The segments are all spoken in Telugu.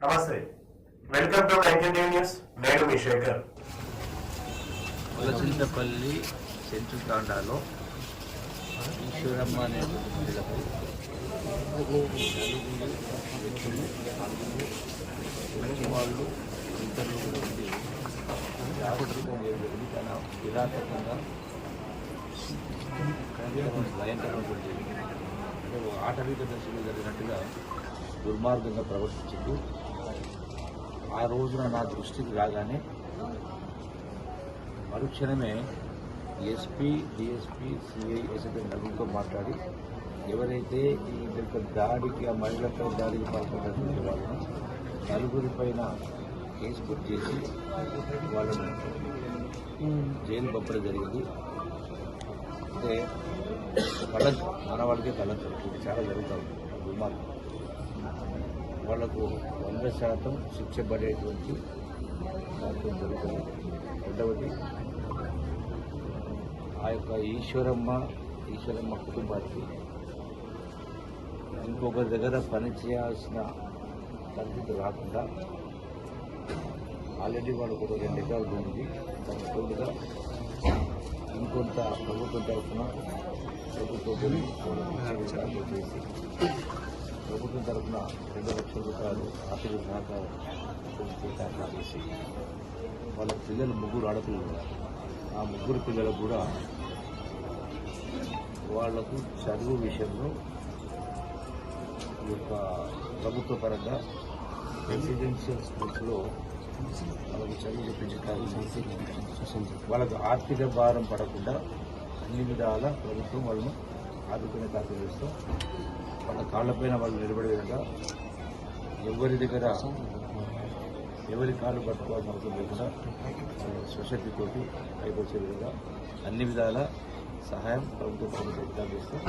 నమస్తే. వెల్కమ్ టు నైన్టీ న్యూస్ నేను మీ శేఖర్. వలసిందపల్లి సెంట్రల్ తాండాలో ఈశ్వరమ్మ అనే మహిళపై నలుగురు మంచి వాళ్ళు ఇద్దరు ఉండి తన భయంకరమైనటువంటి అంటే ఆటవిక దశలో జరిగినట్టుగా దుర్మార్గంగా ప్రవర్తించింది. ఆ రోజున నా దృష్టికి రాగానే మరుక్షణమే ఎస్పీ డిఎస్పీ సిఐ ఎస్ఐ నలుగురితో మాట్లాడి ఎవరైతే ఈ యొక్క దాడికి ఆ మహిళపై దాడికి పాల్పడినటువంటి వాళ్ళను నలుగురి పైన కేసు బుక్ చేసి వాళ్ళను జైలు పంపడం జరిగింది. అంటే కళ మానవాళికే కళ ఇది చాలా జరుగుతుంది దుర్మార్గం. వాళ్ళకు వంద శాతం శిక్ష పడేటువంటి కార్యక్రమం జరుగుతుంది. రెండవది ఆ యొక్క ఈశ్వరమ్మ ఈశ్వరమ్మ కుటుంబానికి ఇంకొకరి దగ్గర పని చేయాల్సిన పరిస్థితి రాకుండా ఆల్రెడీ వాళ్ళకు ఒక రెండు ఎకరాలు ఉంది. దానికి తోడుగా ఇంకొంత ప్రభుత్వం తరఫున ప్రభుత్వం చేసి ప్రభుత్వం తరఫున రెండు లక్షల రూపాయలు ఆర్థిక సహకారం సహకారం చేసి వాళ్ళ పిల్లలు ముగ్గురు ఆడపిల్లలు ఆ ముగ్గురు పిల్లలకు కూడా వాళ్ళకు చదువు విషయంలో ఈ యొక్క ప్రభుత్వ పరంగా రెసిడెన్షియల్ స్కూల్స్లో వాళ్ళకు చదువు చెప్పించే వాళ్ళకు ఆర్థిక భారం పడకుండా అన్ని విధాల ప్రభుత్వం వాళ్ళను ఆదుకునే కార్యక్రమం చేస్తాం. వాళ్ళ కాళ్ళపైన వాళ్ళు నిలబడే విధంగా ఎవరి దగ్గర ఎవరి కాళ్ళు పట్టుకోవాల్సిన అవసరం లేకుండా స్వశక్తితోటి పైకి వచ్చే విధంగా అన్ని విధాల సహాయం ప్రభుత్వ ప్రభుత్వం చేస్తాం.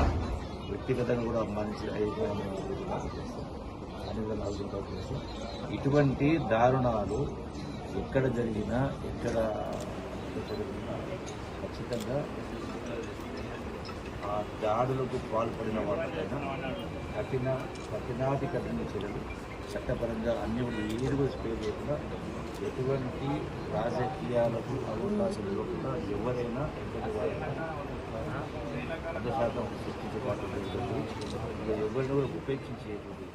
వ్యక్తిగతంగా కూడా మంచి చేస్తాం. అన్ని విధాలు ఆలోచన చేస్తాం. ఇటువంటి దారుణాలు ఎక్కడ జరిగినా ఎక్కడ జరిగినా ఖచ్చితంగా ఆ దాడులకు పాల్పడిన వాళ్ళపైన కఠిన కఠినాది కఠిన చర్యలు చట్టపరంగా అన్ని ఏరుగు స్పే లేకుండా ఎటువంటి రాజకీయాలకు అవకాశం ఇవ్వకుండా ఎవరైనా ఎంతటి వారైనా వంద శాతం సృష్టించే ఎవరిని కూడా ఉపేక్షించేటువంటి